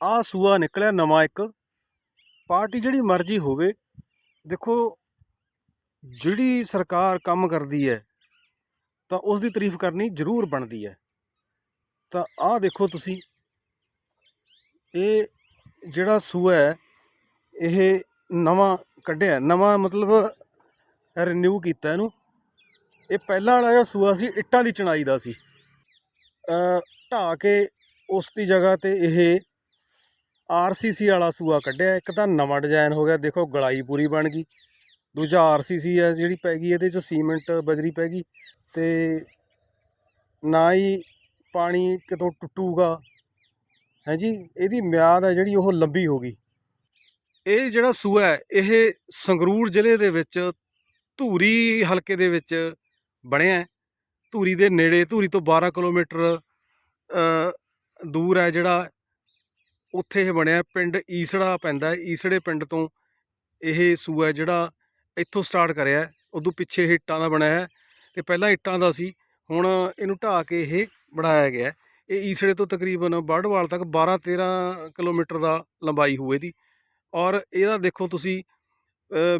ਆ ਸੂਆ ਨਿਕਲਿਆ ਨਵਾਂ ਇੱਕ। ਪਾਰਟੀ ਜਿਹੜੀ ਮਰਜ਼ੀ ਹੋਵੇ, ਦੇਖੋ, ਜਿਹੜੀ ਸਰਕਾਰ ਕੰਮ ਕਰਦੀ ਹੈ, ਤਾਂ ਉਸ ਦੀ ਤਾਰੀਫ ਕਰਨੀ ਜ਼ਰੂਰ ਬਣਦੀ ਹੈ। ਤਾਂ ਆਹ ਦੇਖੋ ਤੁਸੀਂ, ਇਹ ਜਿਹੜਾ ਸੂਆ ਹੈ, ਇਹ ਨਵਾਂ ਕੱਢਿਆ, ਨਵਾਂ ਮਤਲਬ ਰੀਨਿਊ ਕੀਤਾ ਇਹਨੂੰ। ਇਹ ਪਹਿਲਾਂ ਵਾਲਾ ਜਿਹੜਾ ਸੂਆ ਸੀ, ਇੱਟਾਂ ਦੀ ਚਣਾਈ ਦਾ ਸੀ। ਅ ਢਾਹ ਕੇ ਉਸ ਦੀ ਜਗ੍ਹਾ ਤੇ ਇਹ ਆਰਸੀਸੀ ਵਾਲਾ ਸੂਆ ਕੱਢਿਆ, ਇੱਕ ਤਾਂ ਨਵਾਂ ਡਿਜ਼ਾਈਨ ਹੋ ਗਿਆ, ਦੇਖੋ ਗਲਾਈ ਪੂਰੀ ਬਣ ਗਈ। ਦੂਜਾ ਆਰਸੀਸੀ ਹੈ ਜਿਹੜੀ ਪੈ ਗਈ, ਇਹਦੇ 'ਚੋਂ ਸੀਮੈਂਟ ਬਜਰੀ ਪੈ ਗਈ ਤੇ ਨਾ ਹੀ ਪਾਣੀ ਕਿਤੋਂ ਟੁੱਟੂਗਾ। ਹੈ ਜੀ, ਇਹਦੀ ਮਿਆਦ ਹੈ ਜਿਹੜੀ ਉਹ ਲੰਬੀ ਹੋ ਗਈ। ਇਹ ਜਿਹੜਾ ਸੂਆ ਹੈ, ਇਹ ਸੰਗਰੂਰ ਜ਼ਿਲ੍ਹੇ ਦੇ ਵਿੱਚ ਧੂਰੀ ਹਲਕੇ ਦੇ ਵਿੱਚ ਬਣਿਆ ਧੂਰੀ ਦੇ ਨੇੜੇ, ਧੂਰੀ ਤੋਂ 12 ਕਿਲੋਮੀਟਰ ਦੂਰ ਹੈ ਜਿਹੜਾ ਉੱਥੇ ਇਹ ਬਣਿਆ, ਪਿੰਡ ਈਸੜਾ ਪੈਂਦਾ ਈਸੜੇ ਪਿੰਡ ਤੋਂ ਇਹ ਸੂਆ ਜਿਹੜਾ ਇੱਥੋਂ ਸਟਾਰਟ ਕਰਿਆ ਉਦੋਂ ਪਿੱਛੇ ਇਹ ਇੱਟਾਂ ਦਾ ਬਣਿਆ ਹੈ ਤੇ ਪਹਿਲਾਂ ਇੱਟਾਂ ਦਾ ਸੀ, ਹੁਣ ਇਹਨੂੰ ਢਾਹ ਕੇ ਇਹ ਬਣਾਇਆ ਗਿਆ ਇਹ ਈਸੜੇ ਤੋਂ ਤਕਰੀਬਨ ਬਰਡਵਾਲ ਤੱਕ 12 13 ਕਿਲੋਮੀਟਰ ਦਾ ਲੰਬਾਈ ਹੋਊ ਇਹਦੀ। ਔਰ ਇਹਦਾ ਦੇਖੋ ਤੁਸੀਂ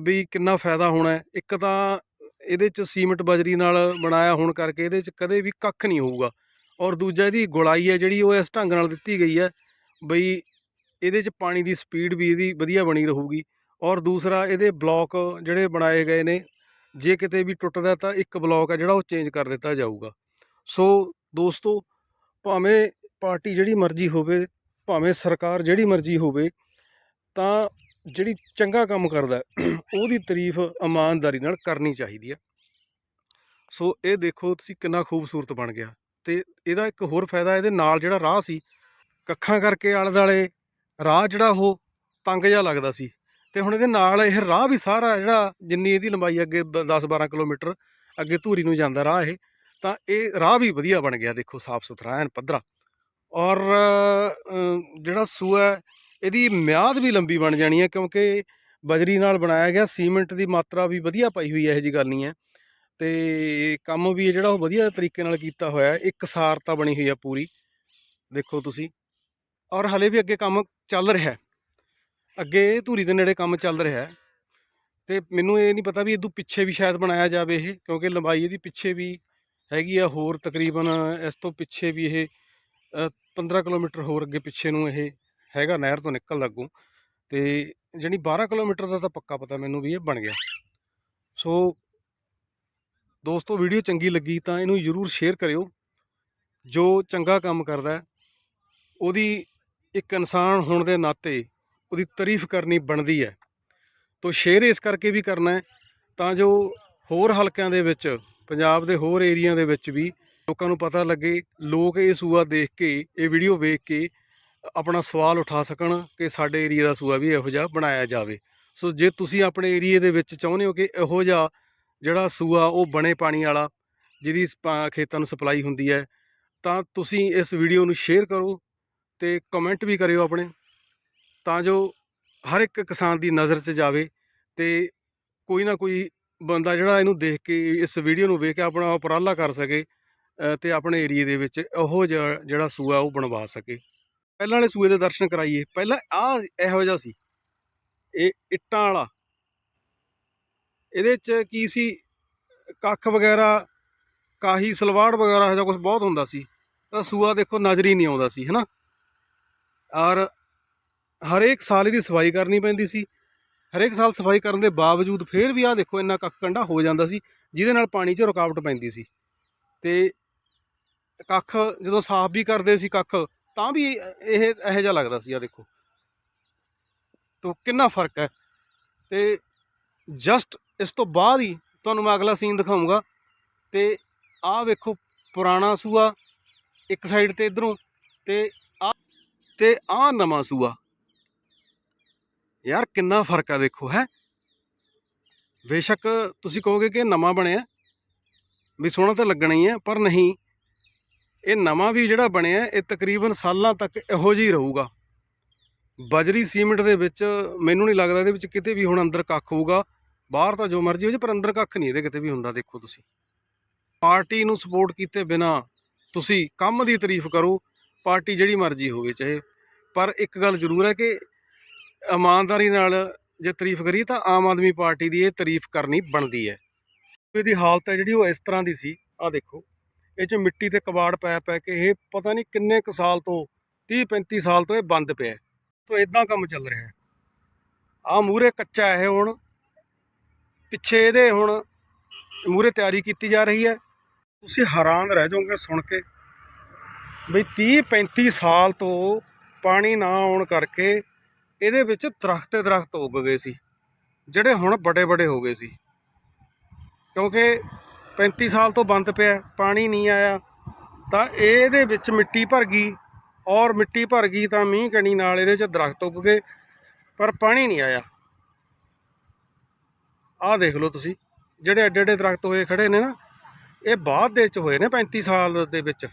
ਵੀ ਕਿੰਨਾ ਫਾਇਦਾ ਹੋਣਾ ਇੱਕ ਤਾਂ ਇਹਦੇ ਚ ਸੀਮੈਂਟ ਬਜਰੀ ਨਾਲ ਬਣਾਇਆ ਹੋਣ ਕਰਕੇ ਇਹਦੇ ਚ ਕਦੇ ਵੀ ਕੱਖ ਨਹੀਂ ਹੋਊਗਾ। ਔਰ ਦੂਜਾ ਇਹਦੀ ਗੁਲਾਈ ਹੈ ਜਿਹੜੀ ਉਹ ਇਸ ਢੰਗ ਨਾਲ ਦਿੱਤੀ ਗਈ ਹੈ ਬਈ ਇਹਦੇ ਚ ਪਾਣੀ ਦੀ ਸਪੀਡ ਵੀ ਇਹਦੀ ਵਧੀਆ ਬਣੀ ਰਹੂਗੀ ਔਰ ਦੂਸਰਾ ਇਹਦੇ ਬਲੌਕ ਜਿਹੜੇ ਬਣਾਏ ਗਏ ਨੇ, ਜੇ ਕਿਤੇ ਵੀ ਟੁੱਟਦਾ ਤਾਂ ਇੱਕ ਬਲੌਕ ਆ ਜਿਹੜਾ ਉਹ ਚੇਂਜ ਕਰ ਦਿੱਤਾ ਜਾਊਗਾ। ਸੋ ਦੋਸਤੋ, ਭਾਵੇਂ ਪਾਰਟੀ ਜਿਹੜੀ ਮਰਜ਼ੀ ਹੋਵੇ, ਭਾਵੇਂ ਸਰਕਾਰ ਜਿਹੜੀ ਮਰਜ਼ੀ ਹੋਵੇ, ਤਾਂ ਜਿਹੜੀ ਚੰਗਾ ਕੰਮ ਕਰਦਾ ਉਹਦੀ ਤਾਰੀਫ ਇਮਾਨਦਾਰੀ ਨਾਲ ਕਰਨੀ ਚਾਹੀਦੀ ਹੈ। ਸੋ ਇਹ ਦੇਖੋ ਤੁਸੀਂ ਕਿੰਨਾ ਖੂਬਸੂਰਤ ਬਣ ਗਿਆ ਤੇ ਇਹਦਾ ਇੱਕ ਹੋਰ ਫਾਇਦਾ ਇਹਦੇ ਨਾਲ ਜਿਹੜਾ ਰਾਹ ਸੀ ਕੱਖਾਂ ਕਰਕੇ ਆਲੇ ਦੁਆਲੇ ਰਾਹ ਜਿਹੜਾ ਉਹ ਤੰਗ ਜਿਹਾ ਲੱਗਦਾ ਸੀ। ਤੇ ਹੁਣ ਇਹਦੇ ਨਾਲ ਇਹ ਰਾਹ ਵੀ ਸਾਰਾ ਜਿਹੜਾ ਜਿੰਨੀ ਇਹਦੀ ਲੰਬਾਈ ਅੱਗੇ 10 12 ਕਿਲੋਮੀਟਰ ਅੱਗੇ ਧੂਰੀ ਨੂੰ ਜਾਂਦਾ ਰਾਹ ਇਹ ਤਾਂ ਇਹ ਰਾਹ ਵੀ ਵਧੀਆ ਬਣ ਗਿਆ ਦੇਖੋ ਸਾਫ਼ ਸੁਥਰਾ ਐਨ ਪੱਧਰਾ। ਔਰ ਜਿਹੜਾ ਸੂ ਹੈ, ਇਹਦੀ ਮਿਆਦ ਵੀ ਲੰਬੀ ਬਣ ਜਾਣੀ ਹੈ ਕਿਉਂਕਿ ਬਜਰੀ ਨਾਲ ਬਣਾਇਆ ਗਿਆ ਸੀਮੈਂਟ ਦੀ ਮਾਤਰਾ ਵੀ ਵਧੀਆ ਪਾਈ ਹੋਈ ਹੈ ਇਹੋ ਜੀ ਗੱਲ ਨਹੀਂ ਹੈ। ਤੇ ਕੰਮ ਵੀ ਇਹ ਜਿਹੜਾ ਉਹ ਵਧੀਆ ਤਰੀਕੇ ਨਾਲ ਕੀਤਾ ਹੋਇਆ ਹੈ ਇੱਕ ਸਾਰਤਾ ਬਣੀ ਹੋਈ ਹੈ ਪੂਰੀ। ਦੇਖੋ ਤੁਸੀਂ। ਔਰ ਹਲੇ ਵੀ ਅੱਗੇ ਕੰਮ ਚੱਲ ਰਿਹਾ ਹੈ। ਅੱਗੇ ਧੂਰੀ ਦੇ ਨੇੜੇ ਕੰਮ ਚੱਲ ਰਿਹਾ ਹੈ। ਤੇ ਮੈਨੂੰ ਇਹ ਨਹੀਂ ਪਤਾ ਵੀ ਇਦੋਂ ਪਿੱਛੇ ਵੀ ਸ਼ਾਇਦ ਬਣਾਇਆ ਜਾਵੇ ਇਹ ਕਿਉਂਕਿ ਲੰਬਾਈ ਇਹਦੀ ਪਿੱਛੇ ਵੀ ਹੈਗੀ ਆ ਹੋਰ ਤਕਰੀਬਨ ਇਸ ਤੋਂ ਪਿੱਛੇ ਵੀ ਇਹ ਅ, 15 ਕਿਲੋਮੀਟਰ ਹੋਰ ਅੱਗੇ ਪਿੱਛੇ ਨੂੰ ਇਹ ਹੈਗਾ ਨਹਿਰ ਤੋਂ ਨਿਕਲਦਾ ਅੱਗੋਂ ਤੇ ਜਾਣੀ 12 ਕਿਲੋਮੀਟਰ ਦਾ ਤਾਂ ਪੱਕਾ ਪਤਾ ਮੈਨੂੰ ਵੀ ਇਹ ਬਣ ਗਿਆ। ਸੋ ਦੋਸਤੋ ਵੀਡੀਓ ਚੰਗੀ ਲੱਗੀ ਤਾਂ ਇਹਨੂੰ ਜਰੂਰ ਸ਼ੇਅਰ ਕਰਿਓ। ਜੋ ਚੰਗਾ ਕੰਮ ਕਰਦਾ ਉਹਦੀ ਇੱਕ ਇਨਸਾਨ ਹੋਣ ਦੇ ਨਾਤੇ ਉਹਦੀ ਤਾਰੀਫ ਕਰਨੀ ਬਣਦੀ ਹੈ। ਤੋ ਸ਼ੇਅਰ ਇਸ ਕਰਕੇ ਵੀ ਕਰਨਾ ਹੈ ਤਾਂ ਜੋ ਹੋਰ ਹਲਕਿਆਂ ਦੇ ਵਿੱਚ, ਪੰਜਾਬ ਦੇ ਹੋਰ ਏਰੀਆ ਦੇ ਵਿੱਚ ਵੀ ਲੋਕਾਂ ਨੂੰ ਪਤਾ ਲੱਗੇ, ਲੋਕ ਇਹ ਸੂਆ ਦੇਖ ਕੇ, ਇਹ ਵੀਡੀਓ ਵੇਖ ਕੇ ਆਪਣਾ ਸਵਾਲ ਉਠਾ ਸਕਣ ਕਿ ਸਾਡੇ ਏਰੀਆ ਦਾ ਸੂਆ ਵੀ ਇਹੋ ਜਿਹਾ ਬਣਾਇਆ ਜਾਵੇ। ਸੋ ਜੇ ਤੁਸੀਂ ਆਪਣੇ ਏਰੀਏ ਦੇ ਵਿੱਚ ਚਾਹੁੰਦੇ ਹੋ ਕਿ ਇਹੋ ਜਿਹਾ ਜਿਹੜਾ ਸੂਆ ਉਹ ਬਣੇ ਪਾਣੀ ਵਾਲਾ, ਜਿਹਦੀ ਖੇਤਾਂ ਨੂੰ ਸਪਲਾਈ ਹੁੰਦੀ ਹੈ, ਤਾਂ ਤੁਸੀਂ ਇਸ ਵੀਡੀਓ ਨੂੰ ਸ਼ੇਅਰ ਕਰੋ ਤੇ ਕਮੈਂਟ ਵੀ ਕਰਿਓ ਆਪਣੇ ਤਾਂ ਜੋ ਹਰ ਇੱਕ ਕਿਸਾਨ ਦੀ ਨਜ਼ਰ 'ਚ ਜਾਵੇ ਤੇ ਕੋਈ ਨਾ ਕੋਈ ਬੰਦਾ ਜਿਹੜਾ ਇਹਨੂੰ ਦੇਖ ਕੇ ਇਸ ਵੀਡੀਓ ਨੂੰ ਵੇਖ ਕੇ ਆਪਣਾ ਉਪਰਾਲਾ ਕਰ ਸਕੇ ਅ, ਤੇ ਆਪਣੇ ਏਰੀਏ ਦੇ ਵਿੱਚ ਉਹੋ ਜਿਹਾ ਜਿਹੜਾ ਸੂਆ ਉਹ ਬਣਵਾ ਸਕੇ। ਪਹਿਲਾਂ ਵਾਲੇ ਸੂਏ ਦੇ ਦਰਸ਼ਨ ਕਰਾਈਏ। ਪਹਿਲਾਂ ਆ ਇਹੋ ਜਿਹਾ ਸੀ। ਇਹ ਇੱਟਾਂ ਵਾਲਾ। ਇਹਦੇ 'ਚ ਕੀ ਸੀ? ਕੱਖ ਵਗੈਰਾ ਕਾਹੀ ਸਲਵਾੜ ਵਗੈਰਾ ਜਾਂ ਕੁਝ ਬਹੁਤ ਹੁੰਦਾ ਸੀ। ਤਾਂ ਸੂਆ ਦੇਖੋ ਨਜ਼ਰ ਹੀ ਨਹੀਂ ਆਉਂਦਾ ਸੀ ਹੈਨਾ? ਔਰ ਹਰੇਕ ਸਾਲ ਇਹਦੀ ਸਫ਼ਾਈ ਕਰਨੀ ਪੈਂਦੀ ਸੀ। ਹਰੇਕ ਸਾਲ ਸਫ਼ਾਈ ਕਰਨ ਦੇ ਬਾਵਜੂਦ ਫਿਰ ਵੀ ਆਹ ਦੇਖੋ ਇੰਨਾ ਕੱਖ ਕੰਡਾ ਹੋ ਜਾਂਦਾ ਸੀ, ਜਿਹਦੇ ਨਾਲ ਪਾਣੀ 'ਚ ਰੁਕਾਵਟ ਪੈਂਦੀ ਸੀ। ਤੇ ਕੱਖ ਜਦੋਂ ਸਾਫ਼ ਵੀ ਕਰਦੇ ਸੀ ਕੱਖ, ਤਾਂ ਵੀ ਇਹ, ਇਹੋ ਜਿਹਾ ਲੱਗਦਾ ਸੀ ਆ ਦੇਖੋ। ਤੋ ਕਿੰਨਾ ਫ਼ਰਕ ਹੈ। ਤੇ ਜਸਟ ਇਸ ਤੋਂ ਬਾਅਦ ਹੀ ਤੁਹਾਨੂੰ ਮੈਂ ਅਗਲਾ ਸੀਨ ਦਿਖਾਉਂਗਾ ਤੇ ਆਹ ਵੇਖੋ ਪੁਰਾਣਾ ਸੂਆ ਇੱਕ ਸਾਈਡ ਤੇ ਇਧਰੋਂ ਤੇ ਤੇ ਆਹ ਨਵਾਂ ਸੂਆ। ਯਾਰ ਕਿੰਨਾ ਫ਼ਰਕ ਆ ਦੇਖੋ, ਹੈ? ਬੇਸ਼ੱਕ ਤੁਸੀਂ ਕਹੋਗੇ ਕਿ ਇਹ ਨਵਾਂ ਬਣਿਆ। ਵੀ ਸੋਹਣਾ ਤਾਂ ਲੱਗਣਾ ਹੀ ਹੈ ਪਰ ਨਹੀਂ। ਇਹ ਨਵਾਂ ਵੀ ਜਿਹੜਾ ਬਣਿਆ, ਇਹ ਤਕਰੀਬਨ ਸਾਲਾਂ ਤੱਕ ਇਹੋ ਜਿਹਾ ਹੀ ਰਹੂਗਾ। ਬਜਰੀ ਸੀਮੈਂਟ ਦੇ ਵਿੱਚ ਮੈਨੂੰ ਨਹੀਂ ਲੱਗਦਾ ਇਹਦੇ ਵਿੱਚ ਕਿਤੇ ਵੀ ਹੁਣ ਅੰਦਰ ਕੱਖ ਹੋਊਗਾ। ਬਾਹਰ ਤਾਂ ਜੋ ਮਰਜ਼ੀ ਹੋ ਜੇ ਪਰ ਅੰਦਰ ਕੱਖ ਨਹੀਂ ਇਹਦੇ ਕਿਤੇ ਵੀ ਹੁੰਦਾ, ਦੇਖੋ ਤੁਸੀਂ। ਪਾਰਟੀ ਨੂੰ ਸਪੋਰਟ ਕੀਤੇ ਬਿਨਾ ਤੁਸੀਂ ਕੰਮ ਦੀ ਤਾਰੀਫ ਕਰੋ ਪਾਰਟੀ ਜਿਹੜੀ ਮਰਜ਼ੀ ਹੋਵੇ, ਚਾਹੇ ਪਰ ਇੱਕ ਗੱਲ ਜ਼ਰੂਰ ਹੈ ਕਿ ਇਮਾਨਦਾਰੀ ਨਾਲ ਜੇ ਤਾਰੀਫ ਕਰੀਏ ਤਾਂ ਆਮ ਆਦਮੀ ਪਾਰਟੀ ਦੀ ਇਹ ਤਾਰੀਫ ਕਰਨੀ ਬਣਦੀ ਹੈ। ਇਹਦੀ ਹਾਲਤ ਹੈ ਜਿਹੜੀ ਉਹ ਇਸ ਤਰ੍ਹਾਂ ਦੀ ਸੀ ਆ ਦੇਖੋ, ਇਹ 'ਚ ਮਿੱਟੀ ਤੇ ਕਬਾੜ ਪੈ ਪੈ ਕੇ ਇਹ ਪਤਾ ਨਹੀਂ ਕਿੰਨੇ ਕੁ ਸਾਲ ਤੋਂ 30 35 ਸਾਲ ਤੋਂ ਇਹ ਬੰਦ ਪਿਆ ਤੋਂ ਇਦਾਂ ਕੰਮ ਚੱਲ ਰਿਹਾ ਹੈ। ਆ ਮੂਰੇ ਕੱਚਾ ਹੈ ਇਹ ਹੁਣ, ਪਿੱਛੇ ਇਹਦੇ ਹੁਣ ਮੂਰੇ ਤਿਆਰੀ ਕੀਤੀ ਜਾ ਰਹੀ ਹੈ। ਤੁਸੀਂ ਹੈਰਾਨ ਰਹਿ ਜਾਓਗੇ ਸੁਣ ਕੇ। ਬਈ 30 35 ਸਾਲ ਤੋਂ ਪਾਣੀ ਨਾ ਆਉਣ ਕਰਕੇ ਇਹਦੇ ਵਿੱਚ ਦਰਖਤ ਤੇ ਦਰਖਤ ਉੱਗ ਗਏ ਸੀ, ਜਿਹੜੇ ਹੁਣ ਬੜੇ ਬੜੇ ਹੋ ਗਏ ਸੀ। ਕਿਉਂਕਿ 35 ਸਾਲ ਤੋਂ ਬੰਦ ਪਿਆ, ਪਾਣੀ ਨਹੀਂ ਆਇਆ, ਤਾਂ ਇਹਦੇ ਵਿੱਚ ਮਿੱਟੀ ਭਰ ਗਈ ਔਰ ਮਿੱਟੀ ਭਰ ਗਈ ਤਾਂ ਮੀਂਹ ਕਣੀ ਨਾਲ ਇਹਦੇ 'ਚ ਦਰਖਤ ਉੱਗ ਗਏ, ਪਰ ਪਾਣੀ ਨਹੀਂ ਆਇਆ। ਆਹ ਦੇਖ ਲਓ ਤੁਸੀਂ, ਜਿਹੜੇ ਐਡੇ ਐਡੇ ਦਰਖਤ ਹੋਏ ਖੜੇ ਨੇ ਨਾ, ਇਹ ਬਾਅਦ ਦੇ ਵਿੱਚ ਹੋਏ ਨੇ 35 ਸਾਲ ਦੇ ਵਿੱਚ।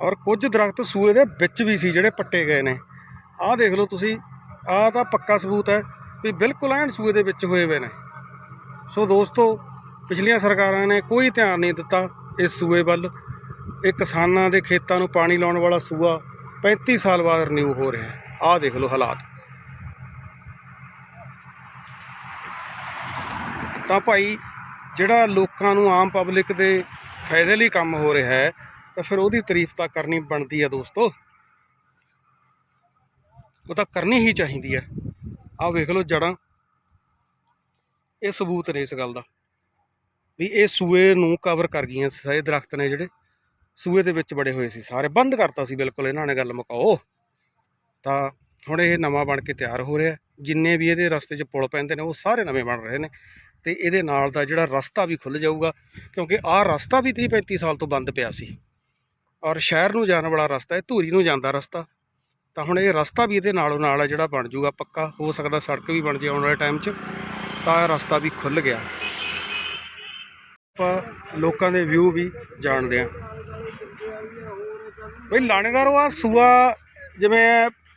ਔਰ ਕੁਝ ਦਰਖਤ ਸੂਏ ਦੇ ਵਿੱਚ ਵੀ ਸੀ ਜਿਹੜੇ ਪੱਟੇ ਗਏ ਨੇ। ਆਹ ਦੇਖ ਲਓ ਤੁਸੀਂ, ਆਹ ਤਾਂ ਪੱਕਾ ਸਬੂਤ ਹੈ ਵੀ ਬਿਲਕੁਲ ਐਨ ਸੂਏ ਦੇ ਵਿੱਚ ਹੋਏ ਹੋਏ ਨੇ। ਸੋ ਦੋਸਤੋ, ਪਿਛਲੀਆਂ ਸਰਕਾਰਾਂ ਨੇ ਕੋਈ ਧਿਆਨ ਨਹੀਂ ਦਿੱਤਾ ਇਸ ਸੂਏ ਵੱਲ। ਇਹ ਕਿਸਾਨਾਂ ਦੇ ਖੇਤਾਂ ਨੂੰ ਪਾਣੀ ਲਾਉਣ ਵਾਲਾ ਸੂਆ 35 ਸਾਲ ਬਾਅਦ ਰਿਨਿਊ ਹੋ ਰਿਹਾ ਹੈ। ਆਹ ਦੇਖ ਲਓ ਹਾਲਾਤ। ਤਾਂ ਭਾਈ, ਜਿਹੜਾ ਲੋਕਾਂ ਨੂੰ ਆਮ ਪਬਲਿਕ ਦੇ ਫਾਇਦੇ ਲਈ ਕੰਮ ਹੋ ਰਿਹਾ ਹੈ ਤਾਂ ਫਿਰ ਉਹਦੀ ਤਾਰੀਫ ਤਾਂ ਕਰਨੀ ਬਣਦੀ ਹੈ ਦੋਸਤੋ। ਉਹ ਤਾਂ ਕਰਨੀ ਹੀ ਚਾਹੀਦੀ ਹੈ ਆਹ ਵੇਖ ਲਓ ਜੜਾਂ ਇਹ ਸਬੂਤ ਨੇ ਇਸ ਗੱਲ ਦਾ। ਵੀ ਇਹ ਸੂਏ ਨੂੰ ਕਵਰ ਕਰ ਗਈਆਂ ਸਾਰੇ ਦਰਖਤ ਨੇ ਜਿਹੜੇ। ਸੂਏ ਦੇ ਵਿੱਚ ਬੜੇ ਹੋਏ ਸੀ ਸਾਰੇ। ਬੰਦ ਕਰਤਾ ਸੀ ਬਿਲਕੁਲ ਇਹਨਾਂ ਨੇ ਗੱਲ ਮੁਕਾਓ। ਤਾਂ ਹੁਣ ਇਹ ਨਵਾਂ ਬਣ ਕੇ ਤਿਆਰ ਹੋ ਰਿਹਾ। ਜਿੰਨੇ ਵੀ ਇਹਦੇ ਰਸਤੇ 'ਚ ਪੁਲ ਪੈਂਦੇ ਨੇ, ਉਹ ਸਾਰੇ ਨਵੇਂ ਬਣ ਰਹੇ ਨੇ। ਤੇ ਇਹਦੇ ਨਾਲ ਦਾ ਜਿਹੜਾ ਰਸਤਾ ਵੀ ਖੁੱਲ ਜਾਊਗਾ। ਕਿਉਂਕਿ ਆਹ ਰਸਤਾ ਵੀ 30 35 ਸਾਲ ਤੋਂ ਬੰਦ ਪਿਆ ਸੀ। ਔਰ ਸ਼ਹਿਰ ਨੂੰ ਜਾਣ ਵਾਲਾ ਰਸਤਾ ਹੈ, ਧੂਰੀ ਨੂੰ ਜਾਂਦਾ ਰਸਤਾ। ਤਾਂ ਹੁਣ ਇਹ ਰਸਤਾ ਵੀ ਇਹਦੇ ਨਾਲੋਂ ਨਾਲ ਹੈ ਜਿਹੜਾ ਬਣ ਜਾਊਗਾ ਪੱਕਾ। ਹੋ ਸਕਦਾ ਸੜਕ ਵੀ ਬਣ ਜੇ ਆਉਣ ਵਾਲੇ ਟਾਈਮ 'ਚ, ਤਾਂ ਇਹ ਰਸਤਾ ਵੀ ਖੁੱਲ ਗਿਆ। ਆਪਾਂ ਲੋਕਾਂ ਦੇ ਵਿਊ ਵੀ ਜਾਣਦੇ ਆ ਬਈ ਲਾਣੇਦਾਰੋ ਆ ਸੂਆ ਜਿਵੇਂ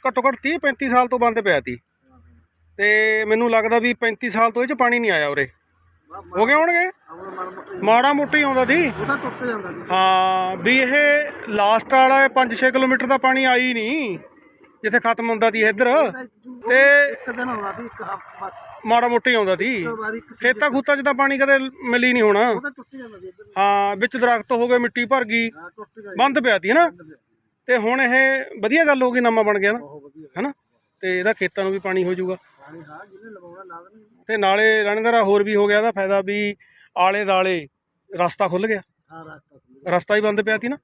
ਘੱਟੋ ਘੱਟ 30 35 ਸਾਲ ਤੋਂ ਬੰਦ ਪਿਆ ਤੀ। ਤੇ ਮੈਨੂੰ ਲੱਗਦਾ ਵੀ 35 ਸਾਲ ਤੋਂ ਇਹ ਚ ਪਾਣੀ ਨਹੀਂ ਆਇਆ ਉਰੇ। ਹੋ ਗਏ ਹੋਣਗੇ? ਮਾੜਾ ਮੋਟਾ ਆਉਂਦਾ ਸੀ। ਉਹਦਾ ਟੁੱਟ ਜਾਂਦਾ ਜੀ ਹਾਂ ਵੀ ਇਹ ਲਾਸਟ ਵਾਲਾ 5-6 ਕਿਲੋਮੀਟਰ ਦਾ ਪਾਣੀ ਆਈ ਨਹੀਂ ਜਿੱਥੇ ਖਤਮ ਹੁੰਦਾ ਸੀ ਇੱਧਰ। ਤੇ ਇੱਕ ਦਿਨ ਆਉਣਾ ਸੀ ਇੱਕ ਹਫ਼- ਬਸ। ਮਾੜਾ ਮੋਟਾ ਆਉਂਦਾ ਸੀ। ਖੇਤਾਂ ਖੂਤਾਂ 'ਚ ਤਾਂ ਪਾਣੀ ਕਦੇ ਮਿਲੀ ਨਹੀਂ ਹੋਣਾ। ਸੀ। ਹਾਂ ਵਿੱਚ ਦਰਖਤ ਹੋ ਗਏ ਮਿੱਟੀ ਭਰ ਗਈ। ਬੰਦ ਪਿਆ ਤੀ ਹਨਾ? ਤੇ ਹੁਣ ਇਹ ਵਧੀਆ ਗੱਲ ਹੋ ਗਈ ਨਵਾਂ ਬਣ ਗਿਆ ਨਾ। ਹਨਾ? ਤੇ ਇਹਦਾ ਖੇਤਾਂ ਨੂੰ ਵੀ ਪਾਣੀ ਹੋ ਜਾਊਗਾ। ਤੇ ਨਾਲੇ ਰਾਣੇਦਾਰਾ ਹੋਰ ਵੀ ਹੋ ਗਿਆ ਇਹਦਾ ਫਾਇਦਾ ਵੀ ਆਲੇ ਦਾਲੇ ਰਸਤਾ ਖੁੱਲ ਗਿਆ। ਹਾਂ ਰਸਤਾ ਹੀ ਬੰਦ ਪਿਆ ਤੀ ਨਾ।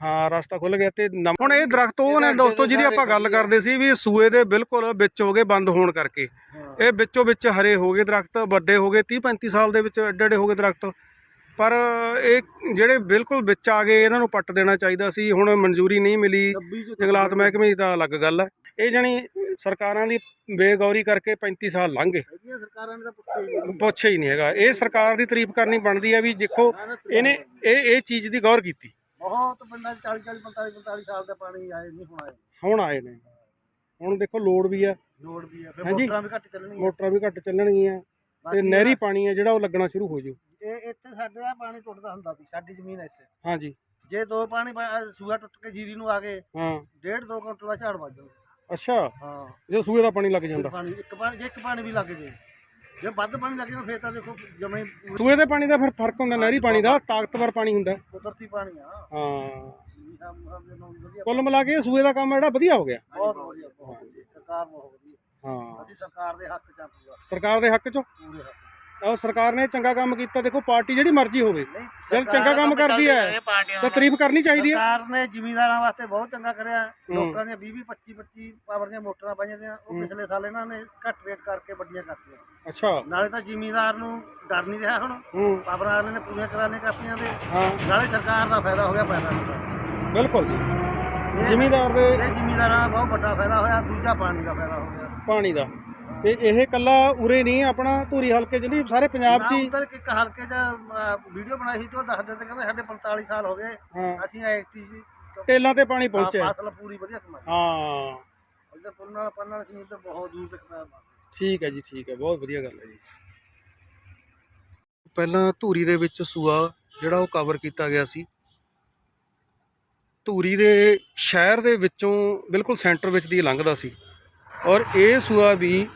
ਹਾਂ ਰਸਤਾ ਖੁੱਲ ਗਿਆ ਤੇ ਹੁਣ ਇਹ ਦਰਖਤ ਉਹ ਨੇ ਦੋਸਤੋ ਜਿਹਦੀ ਆਪਾਂ ਗੱਲ ਕਰਦੇ ਸੀ ਵੀ ਸੂਏ ਦੇ ਬਿਲਕੁਲ ਵਿੱਚ ਹੋ ਗਏ ਬੰਦ ਹੋਣ ਕਰਕੇ। ਇਹ ਵਿੱਚੋਂ ਵਿੱਚ ਹਰੇ ਹੋ ਗਏ ਦਰਖਤ ਵੱਡੇ ਹੋ ਗਏ 30 35 ਸਾਲ ਦੇ ਵਿੱਚ ਐਡੇ ਐਡੇ ਹੋ ਗਏ ਦਰਖਤ। ਪਰ ਇਹ ਜਿਹੜੇ ਬਿਲਕੁਲ ਵਿੱਚ ਆ ਗਏ ਇਹਨਾਂ ਨੂੰ ਪੱਟ ਦੇਣਾ ਚਾਹੀਦਾ ਸੀ। ਹੁਣ ਮਨਜ਼ੂਰੀ ਨਹੀਂ ਮਿਲੀ। 26 ਚ ਜੰਗਲਾਤ ਮਹਿਕਮੇ ਦੀ ਤਾਂ ਅਲੱਗ ਗੱਲ ਹੈ। ਇਹ ਜਣੀ ਸਰਕਾਰਾਂ ਦੀ ਬੇਗੌਰੀ ਕਰਕੇ 35 ਸਾਲ ਲੰਘ ਗਏ। ਸਰਕਾਰਾਂ ਨੇ ਤਾਂ ਪੁੱਛਿਆ ਹੀ ਨਹੀਂ ਪੁੱਛੇ ਹੀ ਨਹੀਂ ਹੈਗਾ। ਇਹ ਸਰਕਾਰ ਦੀ ਤਾਰੀਫ ਕਰਨੀ ਬਣਦੀ ਹੈ ਵੀ ਦੇਖੋ ਇਹਨੇ ਇਹ ਇਹ ਚੀਜ਼ ਦੀ ਗੌਰ ਕੀਤੀ। ਬਹੁਤ ਪਿੰਡਾਂ 'ਚ 40 40 45 45 ਸਾਲ ਦਾ ਪਾਣੀ ਆਏ ਨਹੀਂ ਹੁਣ ਆਏ ਹੁਣ ਆਏ ਨੇ। ਹੁਣ ਦੇਖੋ ਲੋੜ ਵੀ ਆ। ਲੋੜ ਵੀ ਆ। ਫਿਰ। ਮੋਟਰਾਂ ਵੀ ਘੱਟ ਚੱਲਣਗੀਆਂ। ਮੋਟਰਾਂ ਵੀ ਘੱਟ ਚੱਲਣਗੀਆਂ। ਤੇ ਨਹਿਰੀ ਪਾਣੀ ਹੈ ਜਿਹੜਾ ਉਹ ਲੱਗਣਾ ਸ਼ੁਰੂ ਹੋ ਜੂ ਇਹ ਇੱਥੇ ਸਾਡੇ ਆ ਪਾਣੀ ਟੁੱਟਦਾ ਹੁੰਦਾ ਸੀ ਸਾਡੀ ਜ਼ਮੀਨ ਇੱਥੇ। ਹਾਂਜੀ। ਜੇ ਦੋ ਪਾਣੀ ਸੂਆ ਟੁੱਟ ਕੇ ਜੀਰੀ ਨੂੰ ਆ ਗਏ ਹਾਂ। ਡੇਢ ਦੋ ਕੁਇੰਟਲ ਦਾ ਝਾੜ ਵੱਜ ਜਾਂਦਾ ਅੱਛਾ। ਹਾਂ। ਜੇ ਸੂਏ ਦਾ ਪਾਣੀ ਲੱਗ ਜਾਂਦਾ। ਪਾਣੀ ਇੱਕ ਪਾਣੀ ਜੇ ਇੱਕ ਪਾਣੀ ਵੀ ਲੱਗ ਜੇ। ਜੇ ਵੱਧ ਪਾਣੀ ਲੱਗ ਜੇ ਫੇਰ ਤਾਂ ਦੇਖੋ ਜਮੇ ਸੂਏ ਦੇ ਪਾਣੀ ਦਾ ਫਿਰ ਫ਼ਰਕ ਹੁੰਦਾ ਨਹਿਰੀ ਪਾਣੀ ਦਾ ਤਾਕਤਵਰ ਪਾਣੀ ਹੁੰਦਾ। ਕੁਦਰਤੀ ਪਾਣੀ ਆ। ਹਾਂ। ਕੁੱਲ ਮਿਲਾ ਕੇ ਸੂਏ ਦਾ ਕੰਮ ਜਿਹੜਾ ਵਧੀਆ ਹੋ ਗਿਆ। ਬਹੁਤ ਵਧੀਆ ਬਹੁਤ ਵਧੀਆ। ਸਰਕਾਰ ਬਹੁਤ ਵਧੀਆ। ਹਾਂ। ਅਸੀਂ ਸਰਕਾਰ ਦੇ ਹੱਕ ਚ ਆ ਪੂਰਾ। ਸਰਕਾਰ ਦੇ ਹੱਕ 'ਚ। ਪੂਰੇ ਹੱਕ ਉਹ ਸਰਕਾਰ ਨੇ ਚੰਗਾ ਕੰਮ ਕੀਤਾ ਦੇਖੋ ਪਾਰਟੀ ਜਿਹੜੀ ਮਰਜ਼ੀ ਹੋਵੇ ਜਦ ਚੰਗਾ ਕੰਮ ਕਰਦੀ ਹੈ ਤਾਂ ਤਾਰੀਫ ਕਰਨੀ ਚਾਹੀਦੀ ਹੈ। ਸਰਕਾਰ ਨੇ ਜ਼ਿਮੀਂਦਾਰਾਂ ਵਾਸਤੇ ਬਹੁਤ ਚੰਗਾ ਕਰਿਆ। ਲੋਕਾਂ ਦੀਆਂ 20 20 25 25 ਪਾਵਰ ਦੀਆਂ ਮੋਟਰਾਂ ਪਾਈਆਂ ਦੀਆਂ ਉਹ ਪਿਛਲੇ ਸਾਲ ਇਹਨਾਂ ਨੇ ਘੱਟ ਰੇਟ ਕਰਕੇ ਵੱਡੀਆਂ ਕਰਤੀਆਂ। ਅੱਛਾ। ਨਾਲੇ ਤਾਂ ਜ਼ਿਮੀਂਦਾਰ ਨੂੰ ਡਰ ਨਹੀਂ ਰਿਹਾ ਹੁਣ। ਪਾਵਰਾਂ ਵਾਲੇ ਨੇ ਪੂਰੀਆਂ ਕਰਾਣੇ ਕਾਪੀਆਂ ਦੇ ਨਾਲੇ ਸਰਕਾਰ ਦਾ ਫਾਇਦਾ ਹੋ ਗਿਆ ਪੈਦਾ ਬਿਲਕੁਲ ਜੀ। ਜ਼ਿਮੀਦਾਰ ਦੇ ਜ਼ਿਮੀਂਦਾਰਾਂ ਦਾ ਬਹੁਤ ਵੱਡਾ ਫਾਇਦਾ ਹੋਇਆ ਦੂਜਾ ਪਾਣੀ ਦਾ ਫਾਇਦਾ ਹੋ ਗਿਆ। ਪਾਣੀ ਦਾ। ਤੇ ਇਹ ਕੱਲਾ ਉਰੇ ਨਹੀਂ ਆਪਣਾ ਧੂਰੀ ਹਲਕੇ 'ਚ ਨਹੀਂ ਸਾਰੇ ਪੰਜਾਬ 'ਚ ਹੀ। ਉੱਧਰ ਇੱਕ ਹਲਕੇ ਦਾ ਵੀਡੀਓ ਬਣਾਈ ਸੀ ਤੇ ਉਹ ਦੱਸਦੇ ਤੇ ਕਹਿੰਦੇ ਸਾਡੇ 45 ਸਾਲ ਹੋ ਗਏ ਹਾਂ। ਅਸੀਂ ਐਕਟੀ ਜੀ। ਟੇਲਾਂ ਤੇ ਪਾਣੀ ਪਹੁੰਚਿਆ। ਫਸਲ ਪੂਰੀ ਵਧੀਆ ਕਮਾਈ। ਹਾਂ। ਇੱਧਰ ਪੁੰਨਾ ਪੰਨਾ ਸੀ ਇੱਧਰ ਬਹੁਤ ਦੂਰ ਤੱਕ ਦਾ ਠੀਕ ਹੈ ਜੀ ਠੀਕ ਹੈ ਬਹੁਤ ਵਧੀਆ ਗੱਲ ਹੈ ਜੀ। ਪਹਿਲਾਂ ਧੂਰੀ ਦੇ ਵਿੱਚ ਸੂਆ ਜਿਹੜਾ ਉਹ ਕਵਰ ਕੀਤਾ ਗਿਆ ਸੀ। ਧੂਰੀ ਦੇ ਸ਼ਹਿਰ ਦੇ ਵਿੱਚੋਂ ਬਿਲਕੁਲ ਸੈਂਟਰ ਵਿੱਚ ਦੀ ਲੰਘਦਾ ਸੀ। ਔਰ ਇਹ ਸੂਆ ਵੀ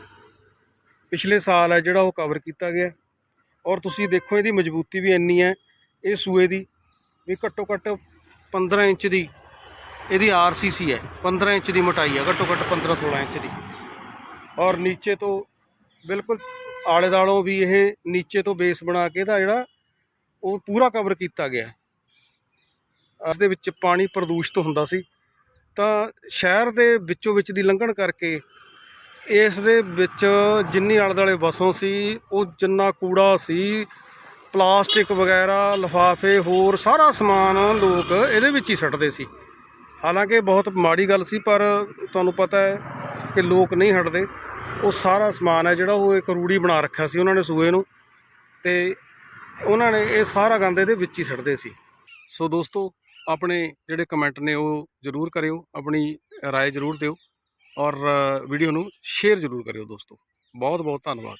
ਪਿਛਲੇ ਸਾਲ ਹੈ ਜਿਹੜਾ ਉਹ ਕਵਰ ਕੀਤਾ ਗਿਆ। ਔਰ ਤੁਸੀਂ ਦੇਖੋ ਇਹਦੀ ਮਜ਼ਬੂਤੀ ਵੀ ਇੰਨੀ ਹੈ, ਇਹ ਸੂਏ ਦੀ, ਵੀ ਘੱਟੋ ਘੱਟ 15 ਇੰਚ ਦੀ ਇਹਦੀ ਆਰਸੀਸੀ ਹੈ। 15 ਇੰਚ ਦੀ ਮੋਟਾਈ ਹੈ, ਘੱਟੋ ਘੱਟ 15 16 ਇੰਚ ਦੀ। ਔਰ ਨੀਚੇ ਤੋਂ ਬਿਲਕੁਲ ਆਲੇ ਦਾਲੋਂ ਵੀ ਇਹ ਨੀਚੇ ਤੋਂ ਬੇਸ ਬਣਾ ਕੇ ਇਹਦਾ ਜਿਹੜਾ ਉਹ ਪੂਰਾ ਕਵਰ ਕੀਤਾ ਗਿਆ। ਹੈ ਇਸ ਦੇ ਵਿੱਚ ਪਾਣੀ ਪ੍ਰਦੂਸ਼ਿਤ ਹੁੰਦਾ ਸੀ। ਤਾਂ ਸ਼ਹਿਰ ਦੇ ਵਿੱਚੋਂ ਵਿੱਚ ਦੀ ਲੰਘਣ ਕਰਕੇ ਇਸ ਦੇ ਵਿੱਚ ਜਿੰਨੀ ਆਲੇ ਦੁਆਲੇ ਵਸੋਂ ਸੀ ਉਹ ਜਿੰਨਾ ਕੂੜਾ ਸੀ ਪਲਾਸਟਿਕ ਵਗੈਰਾ ਲਿਫਾਫੇ ਹੋਰ ਸਾਰਾ ਸਮਾਨ ਲੋਕ ਇਹਦੇ ਵਿੱਚ ਹੀ ਸੱਟਦੇ ਸੀ ਹਾਲਾਂਕਿ ਬਹੁਤ ਮਾੜੀ ਗੱਲ ਸੀ ਪਰ ਤੁਹਾਨੂੰ ਪਤਾ ਹੈ ਕਿ ਲੋਕ ਨਹੀਂ ਹਟਦੇ ਉਹ ਸਾਰਾ ਸਮਾਨ ਹੈ ਜਿਹੜਾ ਉਹ ਇੱਕ ਰੂੜੀ ਬਣਾ ਰੱਖਿਆ ਸੀ ਉਹਨਾਂ ਨੇ ਸੂਏ ਨੂੰ ਤੇ ਉਹਨਾਂ ਨੇ ਇਹ ਸਾਰਾ ਗੰਦ ਇਹਦੇ ਵਿੱਚ ਹੀ ਸੱਟਦੇ ਸੀ ਸੋ ਦੋਸਤੋ ਆਪਣੇ ਜਿਹੜੇ ਕਮੈਂਟ ਨੇ ਉਹ ਜ਼ਰੂਰ ਕਰਿਓ ਆਪਣੀ رائے ਜ਼ਰੂਰ ਦਿਓ ਔਰ ਵੀਡੀਓ ਨੂੰ ਸ਼ੇਅਰ ਜ਼ਰੂਰ ਕਰਿਓ ਦੋਸਤੋ। ਬਹੁਤ ਬਹੁਤ ਧੰਨਵਾਦ।